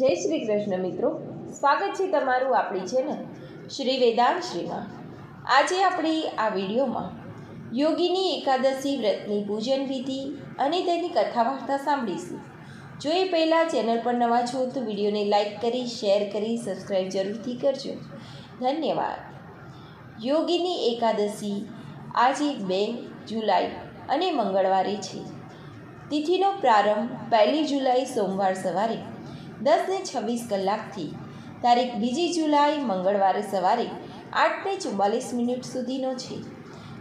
જય શ્રી કૃષ્ણ મિત્રો. સ્વાગત છે તમારું આપણી છે ને શ્રી વેદાંત શ્રીમાં આજે આપણી આ વિડીયોમાં યોગીની એકાદશી વ્રતની પૂજન વિધિ અને તેની કથા વાર્તા સાંભળીશું. જો એ પહેલાં ચેનલ પર નવા છો તો વિડીયોને લાઇક કરી, શેર કરી સબસ્ક્રાઈબ જરૂરથી કરજો. ધન્યવાદ. યોગીની એકાદશી આજે બે જુલાઈ અને મંગળવારે છે. તિથિનો પ્રારંભ પહેલી જુલાઈ સોમવાર સવારે દસ ને છવ્વીસ કલાકથી. તારીખ બીજી જુલાઈ, મંગળવારે સવારે આઠને ચુમ્માલીસ મિનિટ સુધીનો છે.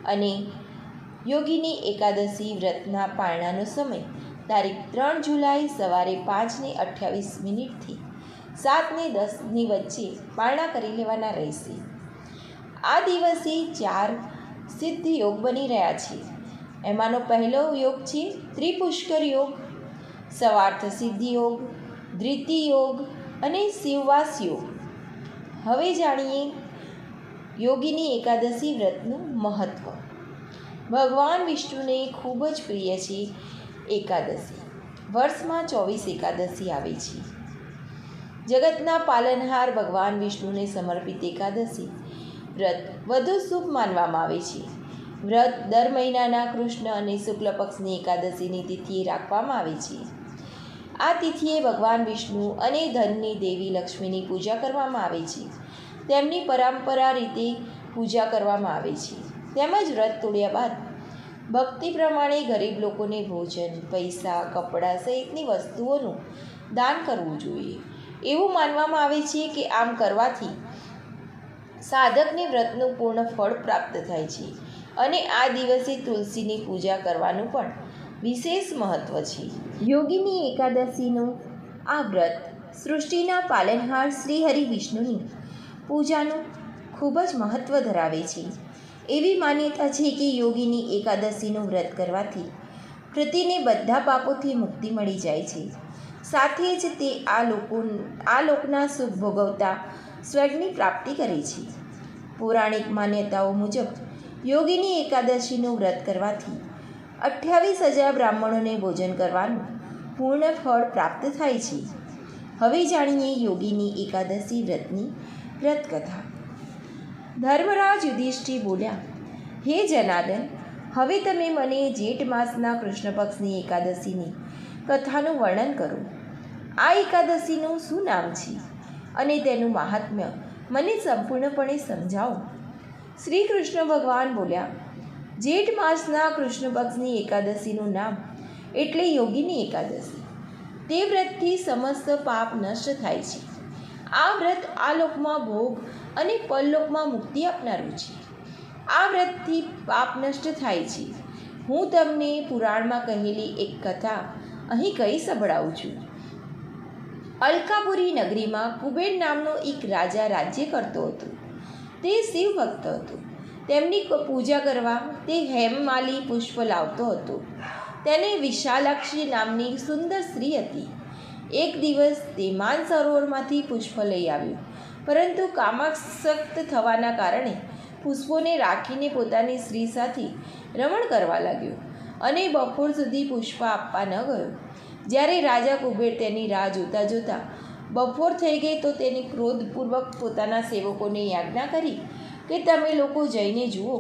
અને યોગીની એકાદશી વ્રતના પારણાનો સમય તારીખ ત્રણ જુલાઈ, સવારે પાંચને અઠ્યાવીસ મિનિટથી. સાતને દસની વચ્ચે પારણા કરી લેવાના રહેશે. આ દિવસે ચાર સિદ્ધ યોગ બની રહ્યા છે. એમાંનો પહેલો યોગ છે ત્રિપુષ્કર યોગ, સવાર્થ સિદ્ધિ યોગ ધૃતિ યોગ અને શિવવાસ યોગ. હવે જાણીએ યોગીની એકાદશી વ્રતનું મહત્ત્વ ભગવાન વિષ્ણુને ખૂબ જ પ્રિય છે એકાદશી. વર્ષમાં ચોવીસ એકાદશી આવે છે. જગતના પાલનહાર ભગવાન વિષ્ણુને સમર્પિત એકાદશી વ્રત વધુ શુભ માનવામાં આવે છે. વ્રત દર મહિનાના કૃષ્ણ અને શુક્લ પક્ષની એકાદશીની તિથિએ રાખવામાં આવે છે. આ તિથિએ ભગવાન વિષ્ણુ અને ધનની દેવી લક્ષ્મીની પૂજા કરવામાં આવે છે. તેમની પરંપરા રીતે પૂજા કરવામાં આવે છે. તેમજ વ્રત તોડ્યા બાદ ભક્તિ પ્રમાણે ગરીબ લોકોને ભોજન, પૈસા, કપડાં સહિતની વસ્તુઓનું દાન કરવું જોઈએ. એવું માનવામાં આવે છે કે આમ કરવાથી સાધકને વ્રતનું પૂર્ણ ફળ પ્રાપ્ત થાય છે અને આ દિવસે તુલસીની પૂજા કરવાનું પણ વિશેષ મહત્ત્વ છે. યોગીની એકાદશીનું આ વ્રત સૃષ્ટિના પાલનહાર શ્રી હરિ વિષ્ણુની પૂજાનું ખૂબ જ મહત્ત્વ ધરાવે છે. એવી માન્યતા છે કે યોગીની એકાદશીનું વ્રત કરવાથી પ્રતિને બધા પાપોથી મુક્તિ મળી જાય છે. સાથે જ તે આ લોકો આ લોકના સુખ ભોગવતા સ્વર્ગની પ્રાપ્તિ કરે છે. પૌરાણિક માન્યતાઓ મુજબ યોગીની એકાદશીનું વ્રત કરવાથી અઠ્યાવીસ હજાર બ્રાહ્મણોને ભોજન કરવાનું પૂર્ણ ફળ પ્રાપ્ત થાય છે. હવે જાણીએ યોગીની એકાદશી વ્રતની વ્રતકથા. ધર્મરાજ યુધિષ્ઠિર બોલ્યા, હે જનાર્દન, હવે તમે મને જેઠ માસના કૃષ્ણ પક્ષની એકાદશીની કથાનું વર્ણન કરો. આ એકાદશીનું શું નામ છે? અને તેનું મહાત્મ્ય મને સંપૂર્ણપણે સમજાવો. શ્રી કૃષ્ણ ભગવાન બોલ્યા જેઠ માસના કૃષ્ણ પક્ષની એકાદશીનું નામ એટલે યોગીની એકાદશી. તે વ્રતથી સમસ્ત પાપ નષ્ટ થાય છે. આ વ્રત આ લોકમાં ભોગ અને પરલોકમાં મુક્તિ આપનારું છે. આ વ્રતથી પાપ નષ્ટ થાય છે. હું તમને પુરાણમાં કહેલી એક કથા અહીં કહી સંભળાવું છું. અલકાપુરી નગરીમાં કુબેર નામનો એક રાજા રાજ્ય કરતો હતો. તે શિવ ભક્ત હતો. તેમની પૂજા કરવા તે હેમમાલી પુષ્પ લાવતો હતો. તેને વિશાલાક્ષી નામની સુંદર સ્ત્રી હતી. એક દિવસ તે માન સરોવરમાંથી પુષ્પ લઈ આવ્યું. પરંતુ કામાસક્ત થવાના કારણે પુષ્પોને રાખીને પોતાની સ્ત્રી સાથે રમણ કરવા લાગ્યો અને બપોર સુધી પુષ્પ આપવા ન ગયો. જ્યારે રાજા કુબેર તેની રાહ જોતા જોતા બપોર થઈ ગઈ તો તેને ક્રોધપૂર્વક પોતાના સેવકોને યાજ્ઞા કરી કે તમે લોકો જઈને જુઓ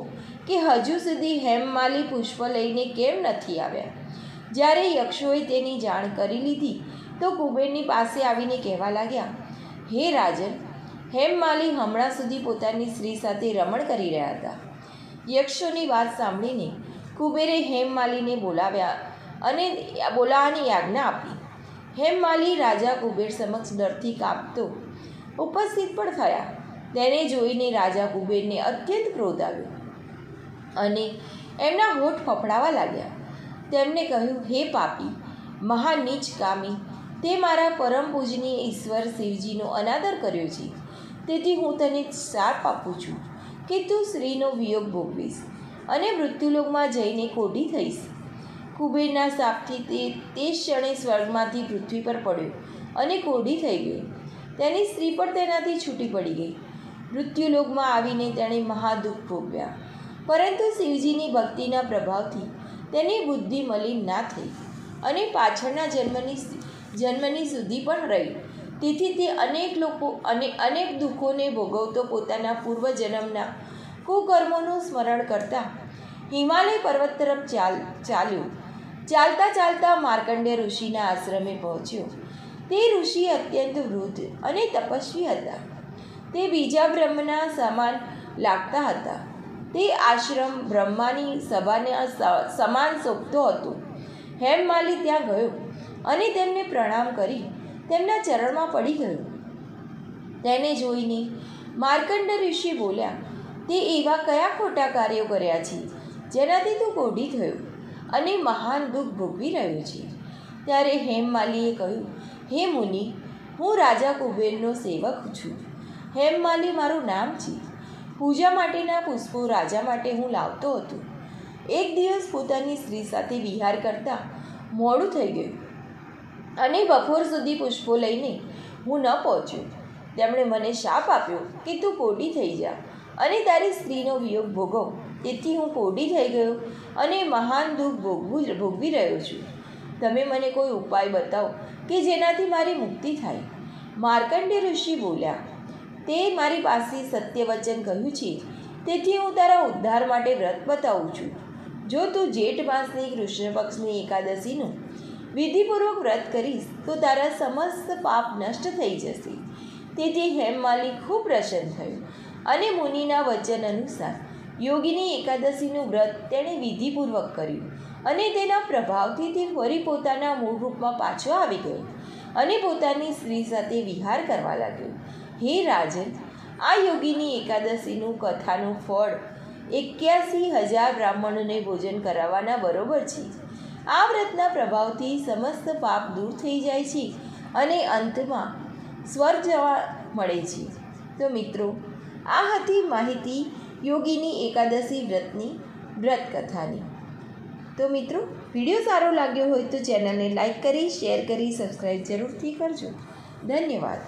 કે હજુ સુધી હેમમાલી પુષ્પ લઈને કેમ નથી આવ્યા? જ્યારે યક્ષોએ તેની જાણ કરી લીધી, તો કુબેરની પાસે આવીને કહેવા લાગ્યા, હે રાજન, હેમમાલી હમણાં સુધી પોતાની સ્ત્રી સાથે રમણ કરી રહ્યા હતા. યક્ષોની વાત સાંભળીને કુબેરે હેમમાલીને બોલાવ્યા અને બોલાવાની આજ્ઞા આપી. હેમમાલી રાજા કુબેર સમક્ષ ડરથી કાપતો ઉપસ્થિત પણ થયા. તેને જોઈને રાજા કુબેરને અત્યંત ક્રોધ આવ્યો અને એમના હોઠ ફફડાવા લાગ્યા. તેમણે કહ્યું, હે પાપી, મહાન નીચ કામી, તે મારા પરમ પૂજનીય ઈશ્વર શિવજીનો અનાદર કર્યો છે. તેથી હું તને શાપ આપું છું કે તું સ્ત્રીનો વિયોગ ભોગવીશ અને મૃત્યુલોકમાં જઈને કોઢી થઈશ. કુબેરના શાપથી તે તે ક્ષણે સ્વર્ગમાંથી પૃથ્વી પર પડ્યો અને કોઢી થઈ ગઈ તેની સ્ત્રી પણ તેનાથી છૂટી પડી ગઈ. મૃત્યુલોકમાં આવીને તેણે મહાદુઃખ ભોગવ્યા પરંતુ શિવજીની ભક્તિના પ્રભાવથી તેની બુદ્ધિ મલિન ના થઈ અને પાછળના જન્મની જન્મની સુધી પણ રહી. તેથી તે અનેક લોકો, અને અનેક દુઃખોને ભોગવતો પોતાના પૂર્વજન્મના કુકર્મોનું સ્મરણ કરતા હિમાલય પર્વત તરફ ચાલ, ચાલ્યો. ચાલતા ચાલતા માર્કંડે ઋષિના આશ્રમે પહોંચ્યો. તે ઋષિ અત્યંત વૃદ્ધ અને તપસ્વી હતા. તે બીજા બ્રહ્મના સમાન લાગતા હતા. તે આશ્રમ બ્રહ્માની સભાને સમાન શોભતો હતો. હેમમાલી ત્યાં ગયો અને તેમને પ્રણામ કરી. તેમના ચરણમાં પડી ગયો. તેને જોઈને માર્કંડ ઋષિ બોલ્યા, તે એવા કયા ખોટા કાર્યો કર્યા છે? જેનાથી તું કોઢી થયો અને મહાન દુઃખ ભોગવી રહ્યો છે? ત્યારે હેમમાલીએ કહ્યું, હે મુનિ, હું રાજા કુબેરનો સેવક છું. હેમમાલી મારું નામ છે. પૂજા માટેના પુષ્પો રાજા માટે હું લાવતો હતો. એક દિવસ પોતાની સ્ત્રી સાથે વિહાર કરતા મોડું થઈ ગયું અને બપોર સુધી પુષ્પો લઈને હું ન પહોંચ્યો. તેમણે મને શાપ આપ્યો કે તું કોડી થઈ જા અને તારી સ્ત્રીનો વિયોગ ભોગવ. તેથી હું કોડી થઈ ગયો અને મહાન દુઃખ ભોગવું ભોગવી રહ્યો છું. તમે મને કોઈ ઉપાય બતાવો કે જેનાથી મારી મુક્તિ થાય? માર્કંડે ઋષિ બોલ્યા તે મારી પાસે સત્ય વચન કહ્યું છે. તેથી હું તારા ઉદ્ધાર માટે વ્રત બતાવું છું. જો તું જેઠ માસની, કૃષ્ણ પક્ષની એકાદશીનું વિધિપૂર્વક વ્રત કરીશ, તો તારા સમસ્ત પાપ નષ્ટ થઈ જશે. તેથી હેમમાલી ખૂબ પ્રસન્ન થયો અને મુનિના વચન અનુસાર યોગીની એકાદશીનું વ્રત તેણે વિધિપૂર્વક કર્યું અને તેના પ્રભાવથી તે ફરી પોતાના મૂળ રૂપમાં પાછો આવી ગયો અને પોતાની સ્ત્રી સાથે વિહાર કરવા લાગ્યો. હે રાજન આ યોગીની એકાદશીનું કથાનું ફળ એક્યાસી હજાર બ્રાહ્મણોને ભોજન કરાવવાના બરોબર છે. આ વ્રતના પ્રભાવથી સમસ્ત પાપ દૂર થઈ જાય છે અને અંતમાં સ્વર્ગ જવા મળે છે. તો મિત્રો, આ હતી માહિતી યોગીની એકાદશી વ્રતની વ્રત કથાની તો મિત્રો, વીડિયો સારો લાગ્યો હોય તો ચેનલને લાઇક કરી, શેર કરી, સબસ્ક્રાઈબ જરૂરથી કરજો. ધન્યવાદ.